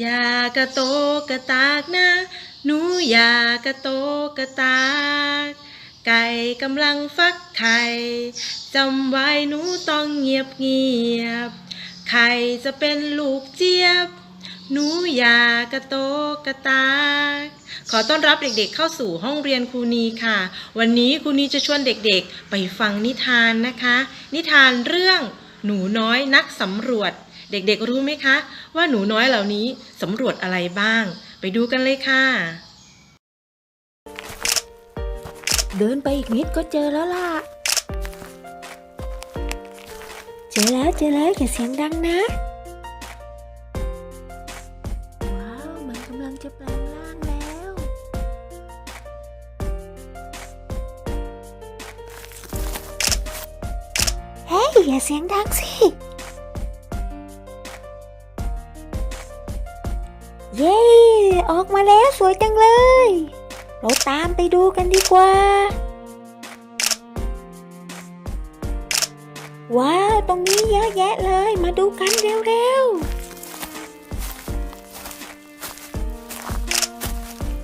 อยากระโตกระตากนะ หนูอยากกระโตกระตาก ไก่กำลังฟักไข่จำไว้หนูต้องเงียบเงียบ ไข่จะเป็นลูกเจี๊ยบ หนูอยากกระโตกระตากขอต้อนรับเด็กๆเข้าสู่ห้องเรียนครูนีค่ะ วันนี้ครูนีจะชวนเด็กๆ ไปฟังนิทานนะคะ นิทานเรื่องหนูน้อยนักสำรวจ เด็กๆรู้ไหมคะ ว่าหนูน้อยเหล่านี้สำรวจอะไรบ้าง ไปดูกันเลยค่ะ เดินไปอีกนิดก็เจอแล้วล่ะ เจอแล้วเจอแล้วอย่าเสียงดังนะ ว้าวมันกำลังจะแปลงร่างแล้ว เฮ้ยอย่าเสียงดังสิ เย้ ออกมาแล้วสวยจังเลย เราตามไปดูกันดีกว่า ว้าว ตรงนี้เยอะแยะเลย มาดูกันเร็วๆ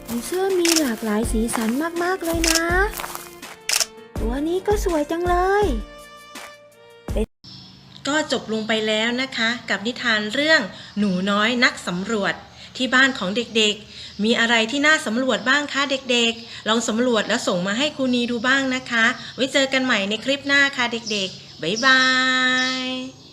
ผีเสื้อมีหลากหลายสีสันมากๆเลยนะ ตัวนี้ก็สวยจังเลยก็จบลงไปแล้วนะคะ กับนิทานเรื่องหนูน้อยนักสำรวจ ที่บ้านของเด็กๆ มีอะไรที่น่าสำรวจบ้างคะเด็กๆ ลองสำรวจแล้วส่งมาให้ครูนีดูบ้างนะคะ ไว้เจอกันใหม่ในคลิปหน้าค่ะเด็กๆ บ๊ายบาย